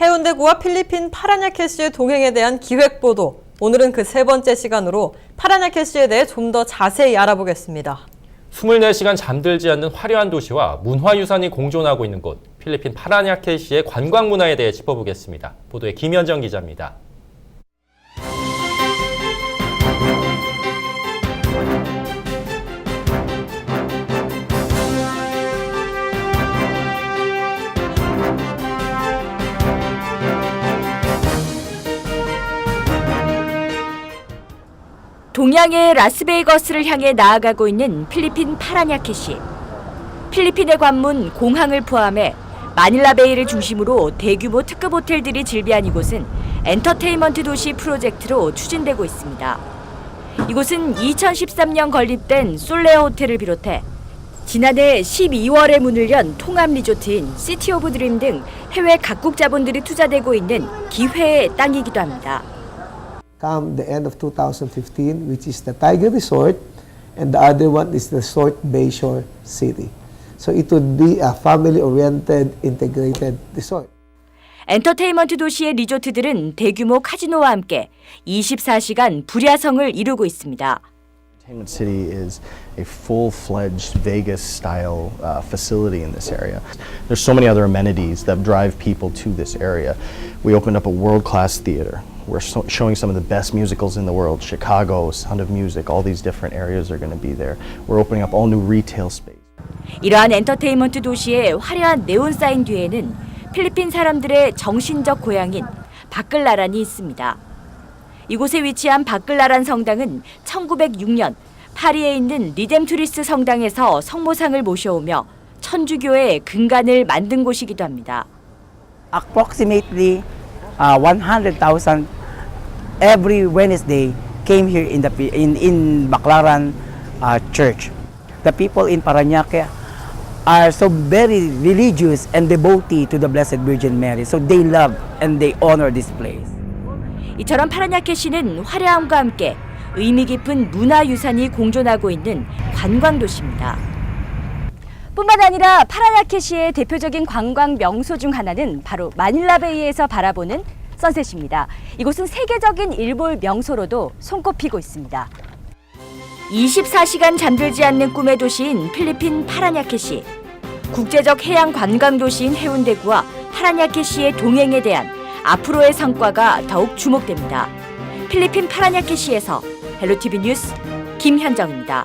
해운대구와 필리핀 파라냐 캐시의 동행에 대한 기획 보도. 오늘은 그 세 번째 시간으로 파라냐 캐시에 대해 좀 더 자세히 알아보겠습니다. 24시간 잠들지 않는 화려한 도시와 문화유산이 공존하고 있는 곳, 필리핀 파라냐케시의 관광 문화에 대해 짚어보겠습니다. 보도에 김현정 기자입니다. 동양의 라스베이거스를 향해 나아가고 있는 필리핀 파라냐케시. 필리핀의 관문 공항을 포함해 마닐라베이를 중심으로 대규모 특급 호텔들이 즐비한 이곳은 엔터테인먼트 도시 프로젝트로 추진되고 있습니다. 이곳은 2013년 건립된 솔레어 호텔을 비롯해 지난해 12월에 문을 연 통합 리조트인 시티 오브 드림 등 해외 각국 자본들이 투자되고 있는 기회의 땅이기도 합니다. come the end of 2015, which is the Tiger Resort, and the other one is the Resort Bayshore City. So it would be a family-oriented, integrated resort. 엔터테인먼트 도시의 리조트들은 대규모 카지노와 함께 24시간 불야성을 이루고 있습니다. Entertainment City is a full-fledged Vegas-style uh, facility in this area. There's so many other amenities that drive people to this area. We opened up a world-class theater. We're so- showing some of the best musicals in the world. Chicago, Sound of Music, all these different areas are going to be there. We're opening up all new retail space. 이러한 엔터테인먼트 도시의 화려한 네온 사인 뒤에는 필리핀 사람들의 정신적 고향인 바끌라란이 있습니다. 이곳에 위치한 바끌라란 성당은 1906년 파리에 있는 리뎀투리스 성당에서 성모상을 모셔오며 천주교의 근간을 만든 곳이기도 합니다. approximately uh, 100,000 every Wednesday came here in the in in Baclaran uh, church. The people in Parañaque are so very religious and devotee to the Blessed Virgin Mary. So they love and they honor this place. 이처럼 파라냐케시는 화려함과 함께 의미 깊은 문화유산이 공존하고 있는 관광도시입니다. 뿐만 아니라 파라냐케시의 대표적인 관광 명소 중 하나는 바로 마닐라베이에서 바라보는 선셋입니다. 이곳은 세계적인 일몰 명소로도 손꼽히고 있습니다. 24시간 잠들지 않는 꿈의 도시인 필리핀 파라냐케시. 국제적 해양 관광 도시인 해운대구와 파라냐케시의 동행에 대한 앞으로의 성과가 더욱 주목됩니다. 필리핀 파라냐케시에서 헬로티비 뉴스 김현정입니다.